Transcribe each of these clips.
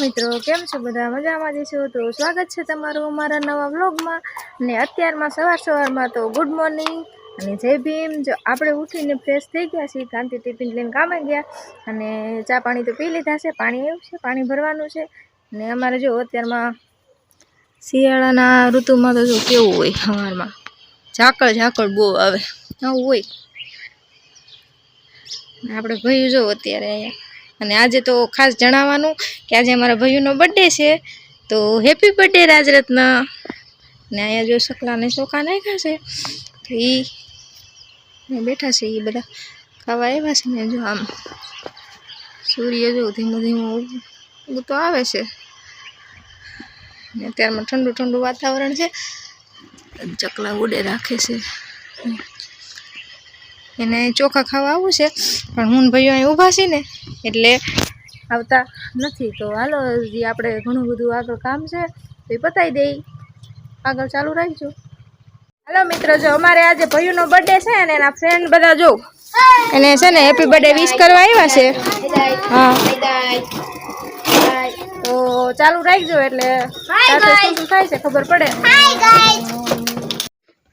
મિત્રો, કેમ છો બધા? મજામાં જશો તો સ્વાગત છે તમારું અમારા નવા વ્લોગમાં. ને અત્યારમાં સવાર સવારમાં તો ગુડ મોર્નિંગ અને જય ભીમ. જો આપણે ઉઠીને ફ્રેશ થઈ ગયા છીએ, કાંતિ ટિફિન લઈને કામે ગયા. અને ચા પાણી તો પી લીધા છે. પાણી એવું છે, પાણી ભરવાનું છે. ને અમારે જો અત્યારમાં શિયાળાના ઋતુમાં તો જો કેવું હોય સવારમાં ઝાકળ ઝાકળ બહુ આવે. આવું હોય. આપણે ભયું જો અત્યારે અહીંયા અને આજે તો ખાસ જણાવવાનું કે આજે અમારા ભાઈઓનો બર્થડે છે, તો હેપી બર્થડે રાજરત્ન. ને અહીંયા જો સકલાને ચોખા નાખ્યા છે, તો એ બેઠા છે એ બધા ખાવા આવ્યા છે ને જો આમ સૂર્ય જો ધીમું ધીમું ઉગતો આવે છે. ને અત્યારમાં ઠંડુ ઠંડુ વાતાવરણ છે ચકલા ઉડે રાખે છે. એને ચોખા ખાવા આવવું છે, પણ હું ભાઈઓ અહીં ઊભા છે ને એટલે આવતા નથી. તો હાલો, હજી આપણે ઘણું બધું આગળ કામ છે, તો એ પતાવી દઈ આગળ ચાલુ રાખજો. હાલો મિત્રો, જો અમારે આજે ભાઈઓનો બર્થડે છે ને એના ફ્રેન્ડ બધા જો, એને છે ને હેપી બર્થડે વિશ કરવા આવ્યા છે. હા. તો ચાલુ રાખજો એટલે થાય છે ખબર પડે?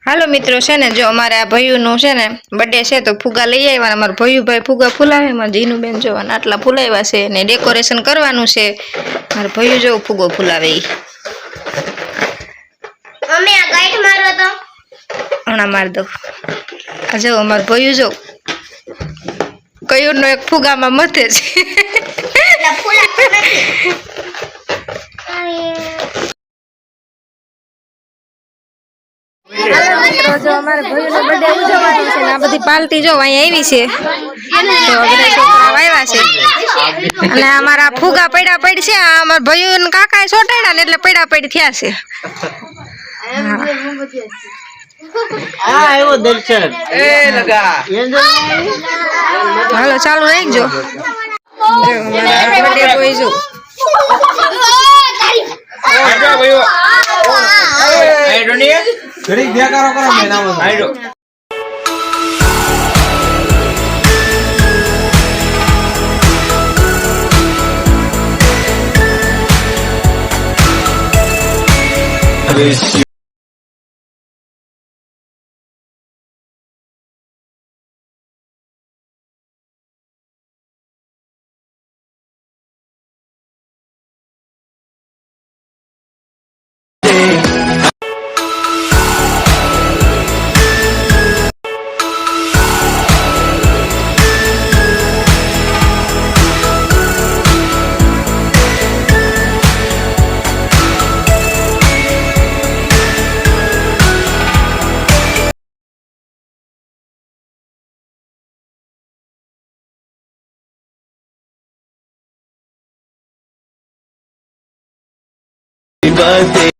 હાલો મિત્રો છે ને જો અમારે આ ભૈયુનું છે ને બર્થડે છે તો ફુગા લઈ આવ્યા અમારા ભૈયુભાઈ ફુગા ફૂલાવે મારા જીનુબેન જો અને આટલા ફૂલાવ્યા છે ને ડેકોરેશન કરવાનું છે. મારા ભૈયું જો ફુગો ફૂલાવે એ હમણાં મારી દઉં. આ જો અમારું ભૈયું જો કયુરનો એક ફુગામાં મથે છે. મિત્રો જો અમારે ભૈયુનો બર્થડે ઉજવવાનો છે ને આ બધી પાર્ટી જો અહીં આવી છે. તો બધા છોકરાઓ આવ્યા છે. અને અમારા ફુગા પડ્યા પડ છે આ અમારા ભૈયું ને કાકા સોટાડ્યા ને એટલે પડ્યા પડ થયા છે. હા આવ્યો દર્શન. એ લગા. હાલો ચાલુ રાખજો જો અમારા બર્થડે આડો નહીં ઘડી બેકારો કરો you. birthday.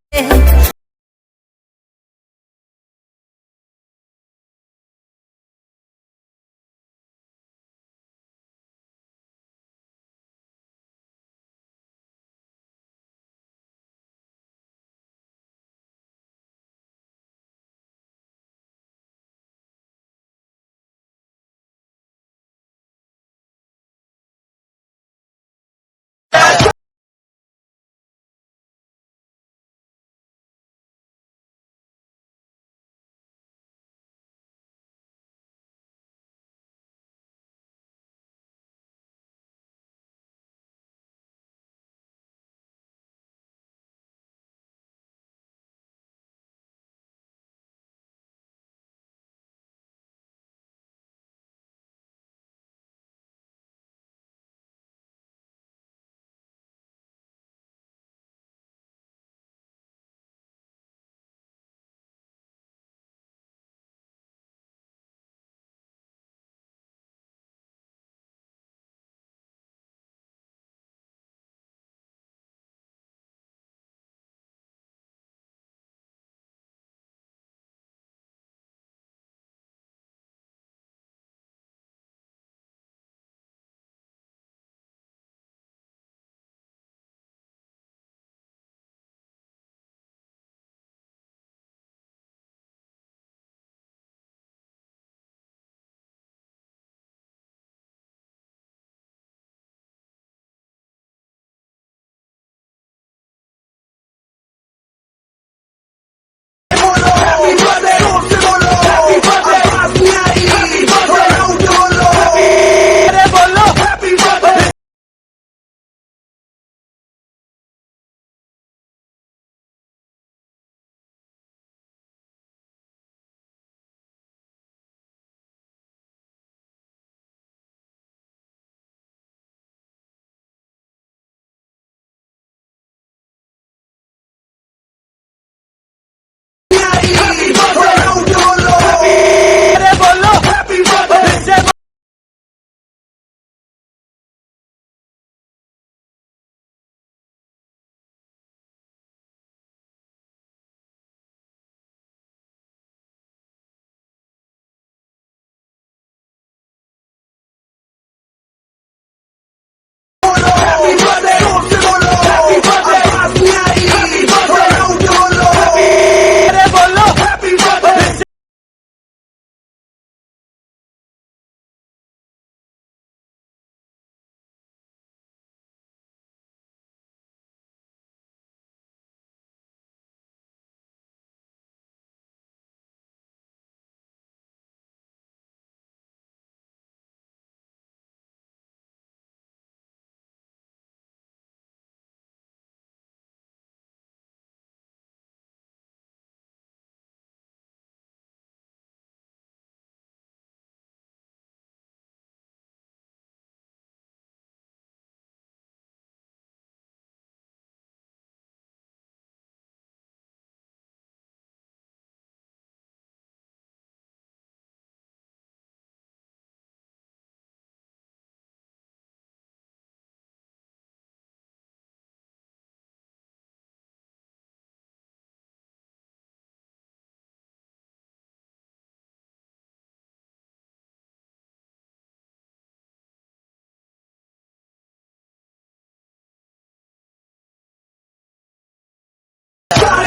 Ah!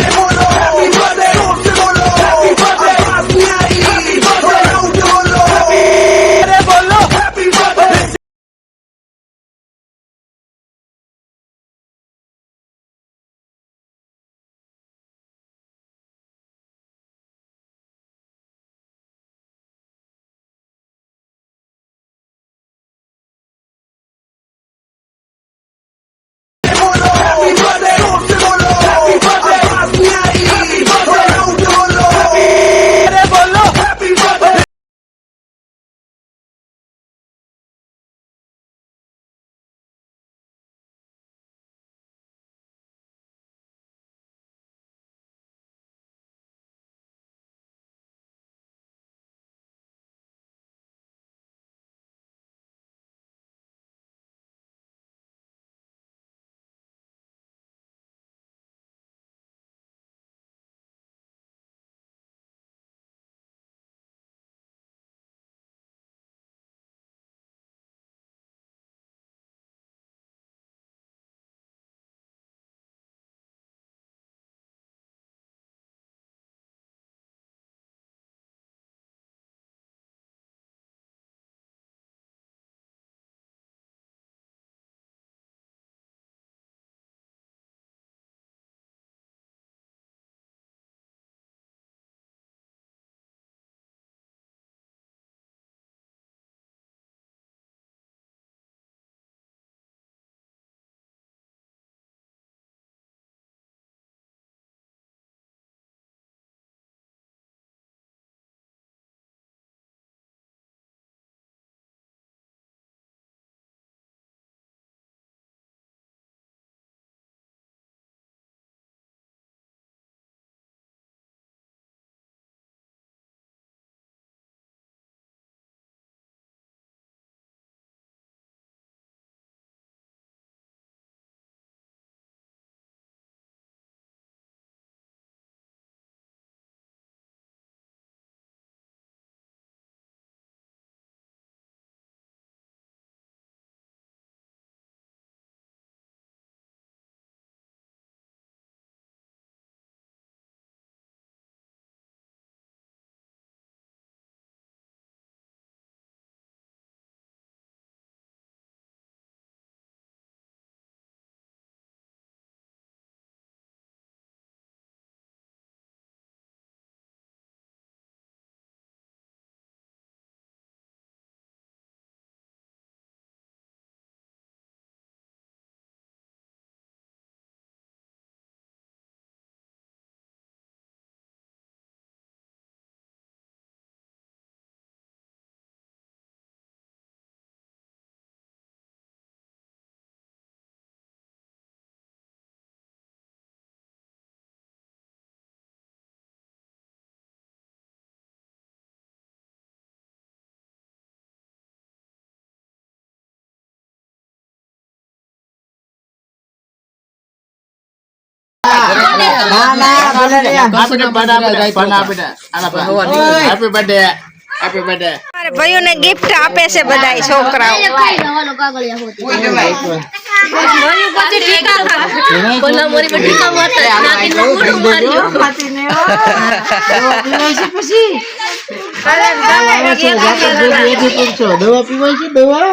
મારા ભાઈઓને ગિફ્ટ આપે છે બધા છોકરાઓ દવા પીવાય છે દવા